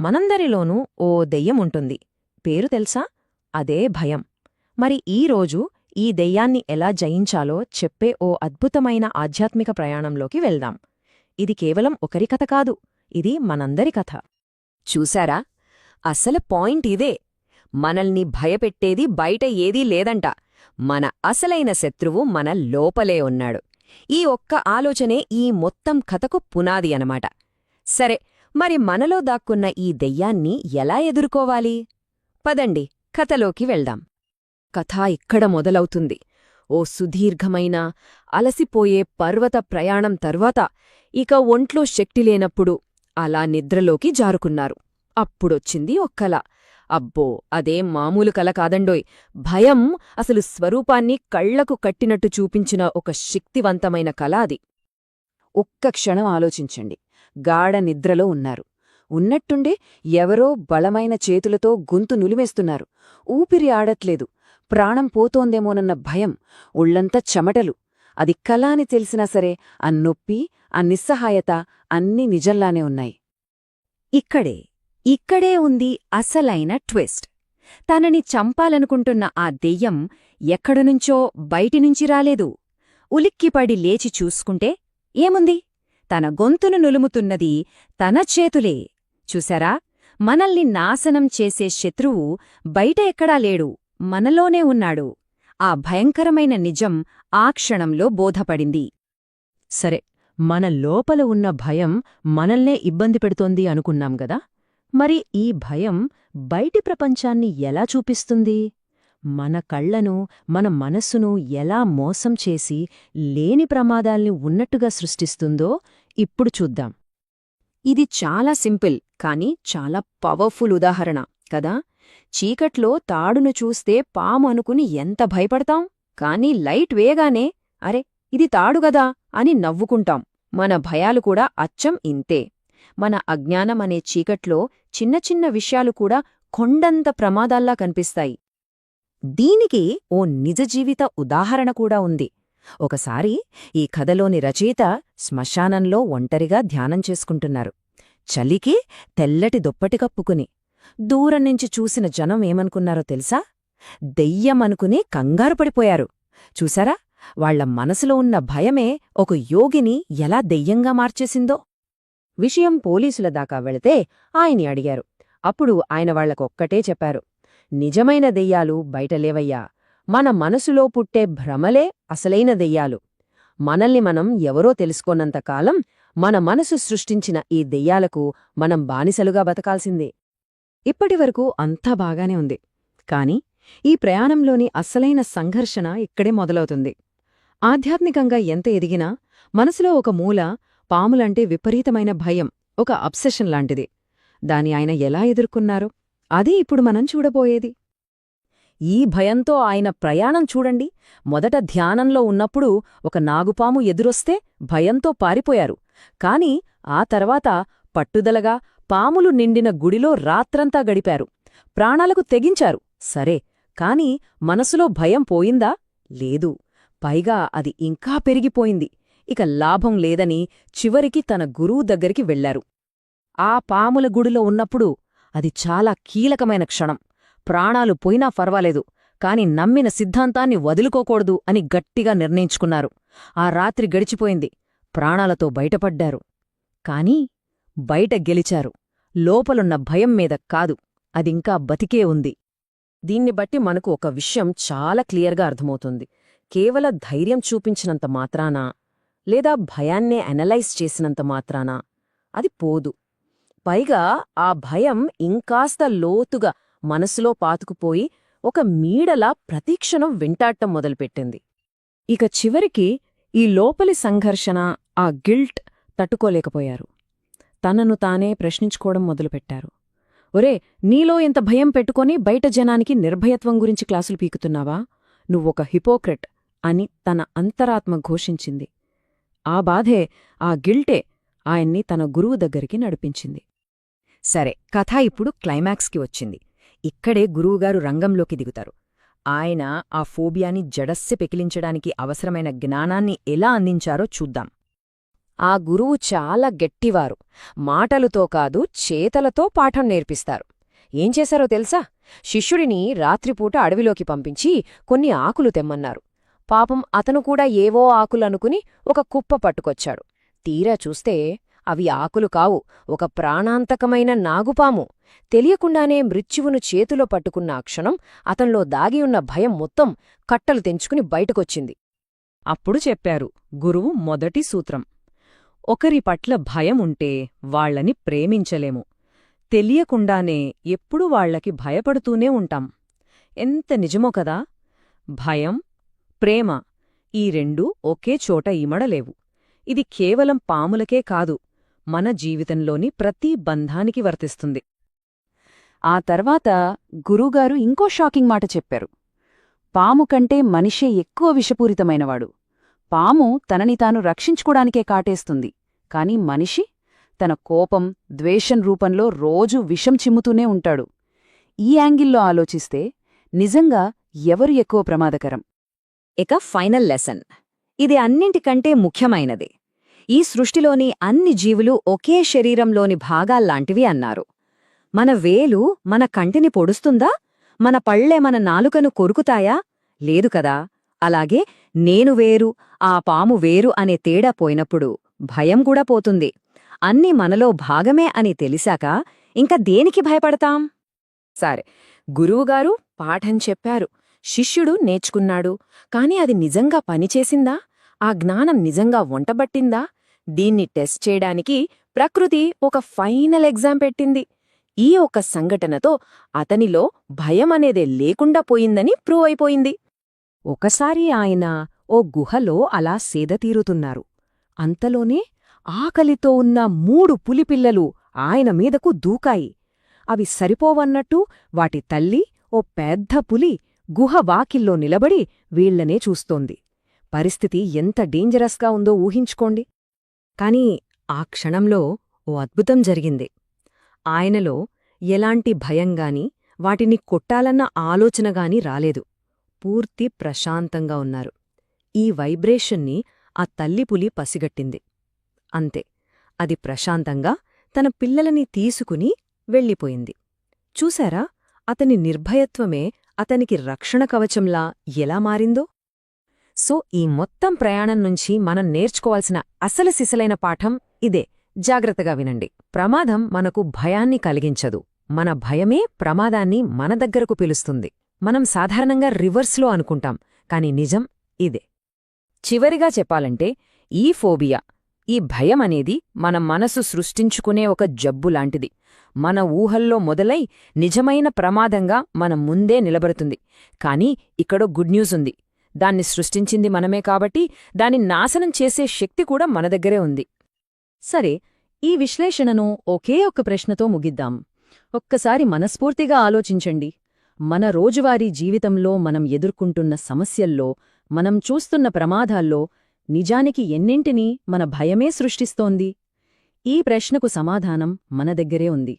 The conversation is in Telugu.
మనందరిలోనూ ఓ దెయ్యం ఉంటుంది పేరు తెలుసా? అదే భయం. మరి ఈరోజు ఈ దెయ్యాన్ని ఎలా జయించాలో చెప్పే ఓ అద్భుతమైన ఆధ్యాత్మిక ప్రయాణంలోకి వెళ్దాం. ఇది కేవలం ఒకరి కథ కాదు ఇది మనందరి కథ. చూశారా? అసలు పాయింట్ ఇదే. మనల్ని భయపెట్టేది బయట ఏదీ లేదంట. మన అసలైన శత్రువు మన లోపలే ఉన్నాడు. ఈ ఒక్క ఆలోచనే ఈ మొత్తం కథకు పునాది అనమాట సరే మరి మనలో దాక్కున్న ఈ దెయ్యాన్ని ఎలా ఎదుర్కోవాలి? పదండి కథలోకి వెళ్దాం. కథ ఇక్కడ మొదలవుతుంది. ఓ సుదీర్ఘమైన అలసిపోయే పర్వత ప్రయాణం తర్వాత ఇక ఒంట్లో శక్తి లేనప్పుడు అలా నిద్రలోకి జారుకున్నారు. అప్పుడొచ్చింది ఒక్కల అబ్బో అదేం మామూలు కల కాదండోయ్. భయం అసలు స్వరూపాన్ని కళ్ళకు కట్టినట్టు చూపించిన ఒక శక్తివంతమైన కళ అది. ఒక్క క్షణం ఆలోచించండి. గాఢ నిద్రలో ఉన్నారు. ఉన్నట్టుండే ఎవరో బలమైన చేతులతో గొంతు నులిమేస్తున్నారు. ఊపిరి ఆడట్లేదు. ప్రాణం పోతోందేమోనన్న భయం ఒళ్ళంతా చెమటలు. అది కల అని తెలిసినా సరే ఆ నొప్పి ఆ నిస్సహాయత అన్నీ నిజంలానే ఉన్నాయి. ఇక్కడే ఇక్కడే ఉంది అసలైన ట్విస్ట్. తనని చంపాలనుకుంటున్న ఆ దెయ్యం ఎక్కడనుంచో బయటినుంచి రాలేదు. ఉలిక్కిపడి లేచి చూసుకుంటే ఏముంది? తన గొంతును నులుముతున్నది తన చేతులే. చూశారా? మనల్ని నాశనం చేసే శత్రువు బయట ఎక్కడా లేడు మనలోనే ఉన్నాడు. ఆ భయంకరమైన నిజం ఆ క్షణంలో బోధపడింది. సరే మన లోపల ఉన్న భయం మనల్నే ఇబ్బంది పెడుతోంది అనుకున్నాం గదా? మరి ఈ భయం బయటి ప్రపంచాన్ని ఎలా చూపిస్తుంది? మన కళ్ళను మన మనస్సును ఎలా మోసం చేసి లేని ప్రమాదాల్ని ఉన్నట్టుగా సృష్టిస్తుందో ఇప్పుడు చూద్దాం. ఇది చాలా సింపుల్ కానీ చాలా పవర్ఫుల్ ఉదాహరణ కదా? చీకట్లో తాడును చూస్తే పాము అనుకుని ఎంత భయపడతాం? కానీ లైట్ వేగానే అరే ఇది తాడుగదా అని నవ్వుకుంటాం. మన భయాలు కూడా అచ్చం ఇంతే. మన అజ్ఞానం అనే చీకట్లో చిన్న చిన్న విషయాలు కూడా కొండంత ప్రమాదాల్లా కనిపిస్తాయి. దీనికి ఓ నిజ జీవిత ఉదాహరణ కూడా ఉంది. ఒకసారి ఈ కథలోని రచయిత శ్మశానంలో ఒంటరిగా ధ్యానం చేసుకుంటున్నారు. చలికి తెల్లటి దుప్పటి కప్పుకుని దూరం నుంచి చూసిన జనం ఏమనుకున్నారో తెలుసా? దెయ్యమనుకుని కంగారుపడిపోయారు చూసారా? వాళ్ళ మనసులో ఉన్న భయమే ఒక యోగిని ఎలా దెయ్యంగా మార్చేసిందో. విషయం పోలీసుల దాకా వెళితే ఆయన్ని అడిగారు. అప్పుడు ఆయన వాళ్ళకొక్కటే చెప్పారు. నిజమైన దెయ్యాలు బయటలేవయ్యా మన మనసులో పుట్టే భ్రమలే అసలైన దెయ్యాలు. మనల్ని మనం ఎవరో తెలుసుకోనంతకాలం మన మనసు సృష్టించిన ఈ దెయ్యాలకు మనం బానిసలుగా బతకాల్సిందే. ఇప్పటివరకు అంతా బాగానే ఉంది. కాని ఈ ప్రయాణంలోని అస్సలైన సంఘర్షణ ఇక్కడే మొదలవుతుంది. ఆధ్యాత్మికంగా ఎంత ఎదిగినా మనసులో ఒక మూల పాములంటే విపరీతమైన భయం ఒక అబ్సెషన్ లాంటిది. దాని ఆయన ఎలా ఎదుర్కొన్నారో? అదే ఇప్పుడు మనం చూడబోయేది. ఈ భయంతో ఆయన ప్రయాణం చూడండి. మొదట ధ్యానంలో ఉన్నప్పుడు ఒక నాగుపాము ఎదురొస్తే భయంతో పారిపోయారు. కాని ఆ తర్వాత పట్టుదలగా పాములు నిండిన గుడిలో రాత్రంతా గడిపారు. ప్రాణాలకు తెగించారు. సరే కాని మనసులో భయం పోయిందా? లేదు. పైగా అది ఇంకా పెరిగిపోయింది. ఇక లాభం లేదని చివరికి తన గురువు దగ్గరికి వెళ్ళారు ఆ పాముల గుడిలో ఉన్నప్పుడు అది చాలా కీలకమైన క్షణం. ప్రాణాలు పోయినా పర్వాలేదు కాని నమ్మిన సిద్ధాంతాన్ని వదులుకోకూడదు అని గట్టిగా నిర్ణయించుకున్నారు. ఆ రాత్రి గడిచిపోయింది. ప్రాణాలతో బయటపడ్డారు. కాని బయట గెలిచారు. లోపలున్న భయం మీద కాదు అదింకా బతికే ఉంది. దీన్ని బట్టి మనకు ఒక విషయం చాలా క్లియర్గా అర్థమవుతుంది. కేవల ధైర్యం చూపించినంత మాత్రానా? లేదా భయాన్నే అనలైజ్ చేసినంత మాత్రానా? అది పోదు. పైగా ఆ భయం ఇంకాస్త లోతుగా మనసులో పాతుకుపోయి ఒక మీడలా ప్రతీక్షణం వెంటాడటం మొదలుపెట్టింది. ఇక చివరికి ఈ లోపలి సంఘర్షణ ఆ గిల్ట్ తట్టుకోలేకపోయారు. తనను తానే ప్రశ్నించుకోవడం మొదలుపెట్టారు. ఒరే నీలో ఇంత భయం పెట్టుకొని బయట జనానికి నిర్భయత్వం గురించి క్లాసులు పీకుతున్నావా? నువ్వొక హిపోక్రెట్ అని తన అంతరాత్మ ఘోషించింది. ఆ బాధే ఆ గిల్టే ఆయన్ని తన గురువు దగ్గరికి నడిపించింది. సరే కథ ఇప్పుడు క్లైమాక్స్కి వచ్చింది. ఇక్కడే గురువుగారు రంగంలోకి దిగుతారు. ఆయన ఆ ఫోబియాని జడస్య పెకిలించడానికి అవసరమైన జ్ఞానాన్ని ఎలా అందించారో చూద్దాం. ఆ గురువు చాలా గట్టివారు. మాటలతో కాదు చేతలతో పాఠం నేర్పిస్తారు. ఏం చేశారో తెలుసా? శిష్యుడిని రాత్రిపూట అడవిలోకి పంపించి కొన్ని ఆకులు తెమ్మన్నారు. పాపం అతను కూడా ఏవో ఆకులనుకుని ఒక కుప్ప పట్టుకొచ్చాడు. తీరా చూస్తే అవి ఆకులు కావు. ఒక ప్రాణాంతకమైన నాగుపాము. తెలియకుండానే మృత్యువును చేతిలో పట్టుకున్న అక్షణం క్షణం అతన్లో దాగియున్న భయం మొత్తం కట్టలు తెంచుకుని బయటకొచ్చింది. అప్పుడు చెప్పారు గురువు మొదటి సూత్రం. ఒకరి పట్ల భయం ఉంటే వాళ్ళని ప్రేమించలేము. తెలియకుండానే ఎప్పుడూ వాళ్ళకి భయపడుతూనే ఉంటాం. ఎంత నిజమో కదా? భయం ప్రేమ ఈ రెండూ ఒకే చోట ఇమడలేవు. ఇది కేవలం పాములకే కాదు. మన జీవితంలోని ప్రతి బంధానికి వర్తిస్తుంది. ఆ తర్వాత గురుగారు ఇంకో షాకింగ్ మాట చెప్పారు. పాము కంటే మనిషే ఎక్కువ విషపూరితమైనవాడు. పాము తనని తాను రక్షించుకోడానికే కాటేస్తుంది. కాని మనిషి తన కోపం ద్వేషం రూపంలో రోజూ విషం చిమ్ముతూనే ఉంటాడు. ఈ యాంగిల్లో ఆలోచిస్తే నిజంగా ఎవరు ఎక్కువ ప్రమాదకరం? ఇక ఫైనల్ లెసన్. ఇది అన్నింటికంటే ముఖ్యమైనది. ఈ సృష్టిలోని అన్ని జీవులు ఒకే శరీరంలోని భాగాల్లాంటివి అన్నారు. మన వేలు మన కంటిని పొడుస్తుందా? మన పళ్ళే మన నాలుకను కొరుకుతాయా? లేదు కదా. అలాగే నేను వేరు ఆ పాము వేరు అనే తేడా పోయినప్పుడు భయం కూడా పోతుంది. అన్నీ మనలో భాగమే అని తెలిసాక ఇంక దేనికి భయపడతాం? సరే గురువుగారు పాఠం చెప్పారు. శిష్యుడు నేర్చుకున్నాడు. కాని అది నిజంగా పనిచేసిందా? ఆ జ్ఞానం నిజంగా వంటబట్టిందా? దీన్ని టెస్ట్ చేయడానికి ప్రకృతి ఒక ఫైనల్ ఎగ్జామ్ పెట్టింది. ఈ ఒక సంఘటనతో అతనిలో భయం అనేదే లేకుండా పోయిందని ప్రూవ్ అయిపోయింది. ఒకసారి ఆయన ఓ గుహలో అలా సేదతీరుతున్నారు అంతలోనే ఆకలితో ఉన్న మూడు పులిపిల్లలు ఆయన మీదకు దూకాయి. అవి సరిపోవన్నట్టు వాటి తల్లి ఓ పెద్ద పులి గుహ వాకిల్లో నిలబడి వీళ్ళనే చూస్తోంది. పరిస్థితి ఎంత డేంజరస్గా ఉందో ఊహించుకోండి. కాని ఆ క్షణంలో ఓ అద్భుతం జరిగింది. ఆయనలో ఎలాంటి భయంగాని వాటిని కొట్టాలన్న ఆలోచనగాని రాలేదు. పూర్తి ప్రశాంతంగా ఉన్నారు. ఈ వైబ్రేషన్ని ఆ తల్లిపులి పసిగట్టింది. అంతే అది ప్రశాంతంగా తన పిల్లలని తీసుకుని వెళ్ళిపోయింది. చూశారా? అతని నిర్భయత్వమే అతనికి రక్షణ కవచంలా ఎలా మారిందో? సో ఈ మొత్తం ప్రయాణం నుంచి మనం నేర్చుకోవాల్సిన అసలు సిసలైన పాఠం ఇదే. జాగ్రత్తగా వినండి. ప్రమాదం మనకు భయాన్ని కలిగించదు. మన భయమే ప్రమాదాన్ని మన దగ్గరకు పిలుస్తుంది. మనం సాధారణంగా రివర్స్లో అనుకుంటాం కాని నిజం ఇదే. చివరిగా చెప్పాలంటే ఈ ఫోబియా ఈ భయం అనేది మన మనసు సృష్టించుకునే ఒక జబ్బు లాంటిది. మన ఊహల్లో మొదలై నిజమైన ప్రమాదంగా మన ముందే నిలబడుతుంది. కానీ ఇక్కడో గుడ్ న్యూస్ ఉంది. దాన్ని సృష్టించింది మనమే కాబట్టి దాన్ని నాశనం చేసే శక్తి కూడా మన దగ్గరే ఉంది. సరే ఈ విశ్లేషణను ఒకే ఒక్క ప్రశ్నతో ముగిద్దాం. ఒక్కసారి మనస్ఫూర్తిగా ఆలోచించండి. మన రోజువారీ జీవితంలో మనం ఎదుర్కొంటున్న సమస్యల్లో మనం చూస్తున్న ప్రమాదాల్లో నిజానికి ఎన్నింటినీ మన భయమే సృష్టిస్తోంది? ఈ ప్రశ్నకు సమాధానం మన దగ్గరే ఉంది.